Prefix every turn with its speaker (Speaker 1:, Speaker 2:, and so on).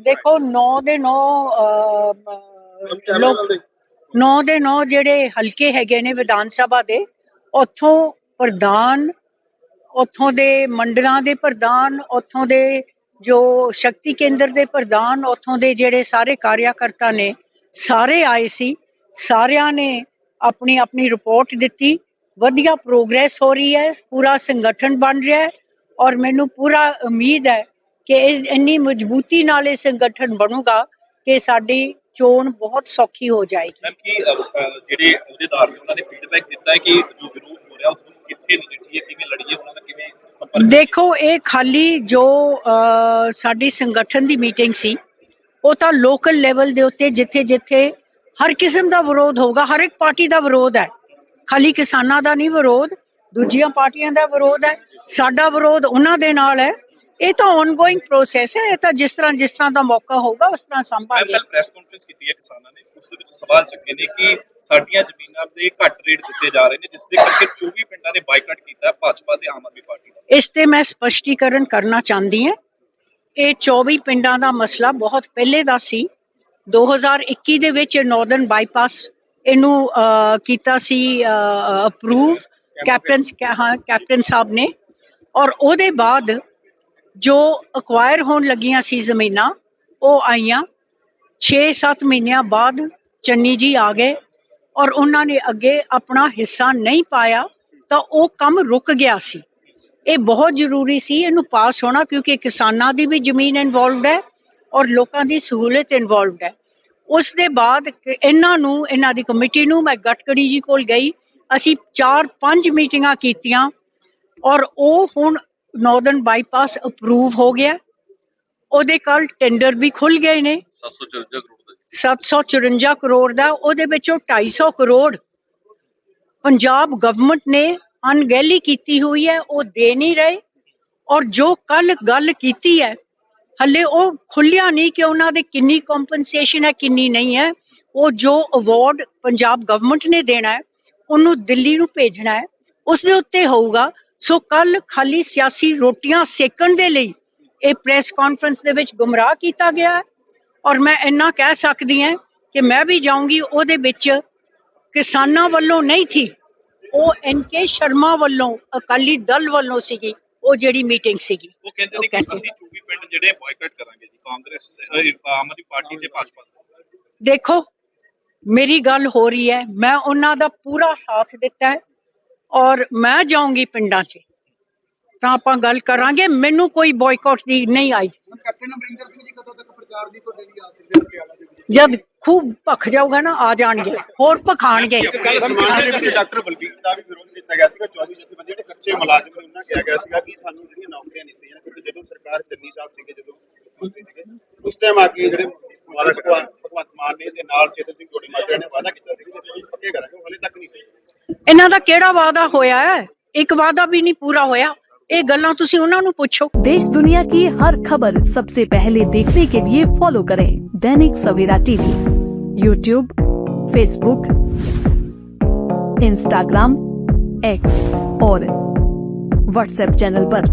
Speaker 1: ਦੇਖੋ 9 ਦੇ 9 ਲੋਕ 9 ਦੇ 9 ਜਿਹੜੇ ਹਲਕੇ ਹੈਗੇ ਨੇ ਵਿਧਾਨ ਸਭਾ ਦੇ ਉੱਥੋਂ ਪ੍ਰਧਾਨ ਉੱਥੋਂ ਦੇ ਮੰਡਲਾਂ ਦੇ ਪ੍ਰਧਾਨ ਉੱਥੋਂ ਦੇ ਜੋ ਸ਼ਕਤੀ ਕੇਂਦਰ ਦੇ ਪ੍ਰਧਾਨ ਉੱਥੋਂ ਦੇ ਜਿਹੜੇ ਸਾਰੇ ਕਾਰਿਆਕਰਤਾ ਨੇ ਸਾਰੇ ਆਏ ਸੀ ਸਾਰਿਆਂ ਨੇ ਆਪਣੀ ਆਪਣੀ ਰਿਪੋਰਟ ਦਿੱਤੀ। ਵਧੀਆ ਪ੍ਰੋਗਰੈਸ ਹੋ ਰਹੀ ਹੈ ਪੂਰਾ ਸੰਗਠਨ ਬਣ ਰਿਹਾ ਹੈ ਔਰ ਮੈਨੂੰ ਪੂਰਾ ਉਮੀਦ ਹੈ ਕਿ ਇਸ ਇੰਨੀ ਮਜ਼ਬੂਤੀ ਨਾਲ ਇਹ ਸੰਗਠਨ ਬਣੂਗਾ ਕਿ ਸਾਡੀ ਚੋਣ ਬਹੁਤ ਸੌਖੀ ਹੋ ਜਾਏਗੀ।
Speaker 2: ਕੀ ਜਿਹੜੇ ਅਹੁਦੇਦਾਰ ਨੇ ਉਹਨਾਂ ਨੇ ਫੀਡਬੈਕ ਦਿੱਤਾ ਹੈ ਕਿ ਜੋ ਵਿਰੋਧ ਹੋ ਰਿਹਾ ਉਸ ਨੂੰ ਕਿੱਥੇ ਨਜਿੱਠੀਏ ਕਿਵੇਂ ਲੜੀਏ ਉਹਨਾਂ ਦਾ ਕਿਵੇਂ ਸੰਪਰਕ
Speaker 1: ਦੇਖੋ ਇਹ ਖਾਲੀ ਜੋ ਸਾਡੀ ਸੰਗਠਨ ਦੀ ਮੀਟਿੰਗ ਸੀ ਉਹ ਤਾਂ ਲੋਕਲ ਲੈਵਲ ਦੇ ਉੱਤੇ ਜਿੱਥੇ ਜਿੱਥੇ ਹਰ ਕਿਸਮ ਦਾ ਵਿਰੋਧ ਹੋਊਗਾ ਹਰ ਇੱਕ ਪਾਰਟੀ ਦਾ ਵਿਰੋਧ ਹੈ। ਖਾਲੀ ਕਿਸਾਨਾਂ ਦਾ ਨਹੀਂ ਵਿਰੋਧ ਦੂਜੀਆਂ ਪਾਰਟੀਆਂ ਦਾ ਵਿਰੋਧ ਹੈ। ਸਾਡਾ ਵਿਰੋਧ ਉਹਨਾਂ ਦੇ ਨਾਲ ਹੈ। ਇਹ ਤਾਂ ਆਨਗੋਇੰਗ ਪ੍ਰੋਸੈਸ ਹੈ ਇਹ ਤਾਂ ਜਿਸ ਤਰ੍ਹਾਂ ਜਿਸ ਤਰ੍ਹਾਂ ਦਾ ਮੌਕਾ ਹੋਊਗਾ ਉਸ ਤਰ੍ਹਾਂ
Speaker 2: ਮੈਂ
Speaker 1: ਸੰਭਾਲਾਂਗੇ
Speaker 2: ਪ੍ਰੈਸ ਕਾਨਫਰੰਸ ਕੀਤੀ ਹੈ ਕਿਸਾਨਾਂ ਨੇ ਉਸ ਦੇ ਵਿੱਚ ਸਵਾਲ ਚੱਕੇ ਨੇ ਕਿ ਸਾਡੀਆਂ ਜ਼ਮੀਨਾਂ ਦੇ ਘੱਟ ਰੇਟ ਦਿੱਤੇ ਜਾ ਰਹੇ ਨੇ ਜਿਸ ਦੇ ਕਰਕੇ 24 ਪਿੰਡਾਂ ਨੇ ਬਾਈਕਾਟ ਕੀਤਾ ਹੈ ਭਾਜਪਾ ਤੇ ਆਮ ਆਦਮੀ ਪਾਰਟੀ ਦਾ।
Speaker 1: ਇਸ ਤੇ ਮੈਂ ਸਪਸ਼ਟੀਕਰਨ ਕਰਨਾ ਚਾਹੁੰਦੀ ਹਾਂ। ਇਹ 24 ਪਿੰਡਾਂ ਦਾ ਮਸਲਾ ਬਹੁਤ ਪਹਿਲੇ ਦਾ ਸੀ। 2021 ਦੇ ਵਿੱਚ ਨਾਰਦਰਨ ਬਾਈਪਾਸ ਇਹਨੂੰ ਕੀਤਾ ਸੀ ਅਪਰੂਵ ਕੈਪਟਨ ਕੈਪਟਨ ਸਾਹਿਬ ਨੇ। ਔਰ ਉਹਦੇ ਬਾਅਦ ਜੋ ਅਕਵਾਇਰ ਹੋਣ ਲੱਗੀਆਂ ਸੀ ਜ਼ਮੀਨਾਂ, ਉਹ ਆਈਆਂ। 6-7 ਮਹੀਨਿਆਂ ਬਾਅਦ ਚੰਨੀ ਜੀ ਆ ਗਏ ਔਰ ਉਹਨਾਂ ਨੇ ਅੱਗੇ ਆਪਣਾ ਹਿੱਸਾ ਨਹੀਂ ਪਾਇਆ ਤਾਂ ਉਹ ਕੰਮ ਰੁਕ ਗਿਆ ਸੀ। ਇਹ ਬਹੁਤ ਜ਼ਰੂਰੀ ਸੀ, ਇਹਨੂੰ ਪਾਸ ਹੋਣਾ ਕਿਉਂਕਿ ਕਿਸਾਨਾਂ ਦੀ ਵੀ ਜ਼ਮੀਨ ਇਨਵੋਲਵਡ ਹੈ ਔਰ ਲੋਕਾਂ ਦੀ ਸਹੂਲਤ ਇਨਵੋਲਵਡ ਹੈ। ਉਸ ਦੇ ਬਾਅਦ ਇਹਨਾਂ ਨੂੰ, ਇਹਨਾਂ ਦੀ ਕਮੇਟੀ ਨੂੰ ਮੈਂ ਗਟਕੜੀ ਜੀ ਕੋਲ ਗਈ। ਅਸੀਂ 4-5 ਮੀਟਿੰਗਾਂ ਕੀਤੀਆਂ ਔਰ ਉਹ ਹੁਣ ਨਾਰਦਰਨ ਬਾਈਪਾਸ ਅਪਰੂਵ ਹੋ ਗਿਆ। ਉਹਦੇ ਕੱਲ ਟੈਂਡਰ ਵੀ ਖੁੱਲ ਗਏ ਨੇ।
Speaker 2: 754 ਕਰੋੜ ਦਾ
Speaker 1: 754 ਕਰੋੜ ਦਾ, ਉਹਦੇ ਵਿੱਚੋਂ 250 ਕਰੋੜ ਪੰਜਾਬ ਗਵਰਨਮੈਂਟ ਨੇ ਅਣਗਹਿਲੀ ਕੀਤੀ ਹੋਈ ਹੈ, ਉਹ ਦੇ ਨਹੀਂ ਰਹੇ। ਔਰ ਜੋ ਕੱਲ ਗੱਲ ਕੀਤੀ ਹੈ, ਹੱਲੇ ਉਹ ਖੁੱਲਿਆ ਨਹੀਂ ਕਿ ਉਹਨਾਂ ਦੇ ਕਿੰਨੀ ਕੰਪਨਸੇਸ਼ਨ ਹੈ, ਕਿੰਨੀ ਨਹੀਂ ਹੈ। ਉਹ ਜੋ ਅਵਾਰਡ ਪੰਜਾਬ ਗਵਰਨਮੈਂਟ ਨੇ ਦੇਣਾ ਹੈ, ਉਹਨੂੰ ਦਿੱਲੀ ਨੂੰ ਭੇਜਣਾ ਹੈ। ਉਸ ਦੇ ਉੱਤੇ ਹੋਊਗਾ ਸੋ ਕੱਲ ਖਾਲੀ ਸਿਆਸੀ ਰੋਟੀਆਂ ਸੇਕਣ ਦੇ ਲਈ ਇਹ ਪ੍ਰੈਸ ਕਾਨਫਰੰਸ ਦੇ ਵਿੱਚ ਗੁੰਮਰਾਹ ਕੀਤਾ ਗਿਆ ਔਰ ਮੈਂ ਇੰਨਾ ਕਹਿ ਸਕਦੀ ਹਾਂ ਕਿ ਮੈਂ ਵੀ ਜਾਊਂਗੀ ਉਹਦੇ ਵਿੱਚ ਕਿਸਾਨਾਂ ਵੱਲੋਂ ਨਹੀਂ ਥੀ ਉਹ ਐਨ ਕੇ ਸ਼ਰਮਾ ਵੱਲੋਂ ਅਕਾਲੀ ਦਲ ਵੱਲੋਂ ਸੀਗੀ ਉਹ ਜਿਹੜੀ ਮੀਟਿੰਗ ਸੀਗੀ।
Speaker 2: ਉਹ ਕਹਿੰਦੇ ਨੇ ਕਿ ਅਸੀਂ 24 ਪਿੰਡ ਜਿਹੜੇ ਬਾਈਕਾਟ ਕਰਾਂਗੇ ਜੀ ਕਾਂਗਰਸ ਆਮ ਆਦਮੀ ਪਾਰਟੀ ਤੇ ਭਾਜਪਾ।
Speaker 1: ਦੇਖੋ ਮੇਰੀ ਗੱਲ ਹੋ ਰਹੀ ਹੈ ਮੈਂ ਉਹਨਾਂ ਦਾ ਪੂਰਾ ਸਾਥ ਦਿੱਤਾ ਹੈ। ਔਰ ਮੈਂ ਜਾਊਂਗੀ ਪਿੰਡਾਂ 'ਚ। ਤਾਂ ਆਪਾਂ ਗੱਲ ਕਰਾਂਗੇ ਮੈਨੂੰ ਕੋਈ ਬਾਇਕਾਟ ਦੀ ਨਹੀਂ ਆਈ।
Speaker 3: ਕੈਪਟਨ ਅਮਰਿੰਦਰ ਸਿੰਘ ਜੀ ਕਦੋਂ ਤੱਕ ਪ੍ਰਚਾਰ ਦੀ ਤੁਹਾਡੇ ਲਈ ਆ ਸਕਦੇ ਹੋ ਪਟਿਆਲਾ ਦੇ ਵਿੱਚ
Speaker 1: ਜਦ ਖੂਬ ਭਖ ਜਾਊਗਾ ਨਾ ਆ ਜਾਣਗੇ। ਹੋਰ ਭਖਾਣਗੇ
Speaker 4: ਕੱਲ ਸਮਾਜ ਦੇ ਵਿੱਚ ਡਾਕਟਰ ਬਲਬੀਰ ਦਾ ਵੀ ਵਿਰੋਧ ਕੀਤਾ ਗਿਆ ਸੀਗਾ 24 ਜਥੇਬੰਦੀ ਜਿਹੜੇ ਕੱਚੇ ਮੁਲਾਜ਼ਮ ਨੇ ਉਹਨਾਂ ਕਿਹਾ ਗਿਆ ਸੀਗਾ ਕਿ ਸਾਨੂੰ ਜਿਹੜੀਆਂ ਨੌਕਰੀਆਂ ਦਿੱਤੀਆਂ ਕਿਉਂਕਿ ਜਦੋਂ ਸਰਕਾਰ ਚੰਨੀ ਸਾਹਿਬ ਸੀਗੇ ਜਦੋਂ ਮੰਤਰੀ ਸੀਗੇ ਉਸ ਟਾਈਮ ਆ ਕੇ ਜਿਹੜੇ ਮਾਰਾ ਭਗਵਾਨ ਭਗਵੰਤ ਮਾਨ ਨੇ ਦੇ ਨਾਲ ਚੇਤਨ ਸਿੰਘ ਜੋੜੀ ਮਾਜਰਾ ਨੇ ਵਾਅਦਾ ਕੀਤਾ ਸੀ ਕਿ ਅਸੀਂ ਪੱਕੇ ਕਰਾਂਗੇ ਹਲੇ ਤੱਕ ਨਹੀਂ
Speaker 1: ਇਹਨਾਂ ਦਾ ਕਿਹੜਾ ਵਾਅਦਾ ਹੋਇਆ ਹੈ ਇੱਕ ਵਾਅਦਾ ਵੀ ਨਹੀਂ ਪੂਰਾ ਹੋਇਆ ਇਹ ਗੱਲਾਂ ਤੁਸੀਂ ਉਹਨਾਂ ਨੂੰ ਪੁੱਛੋ
Speaker 5: देश दुनिया की हर खबर सबसे पहले देखने के लिए फॉलो करें Dainik Savera TV YouTube Facebook Instagram X और व्हाट्सएप चैनल पर।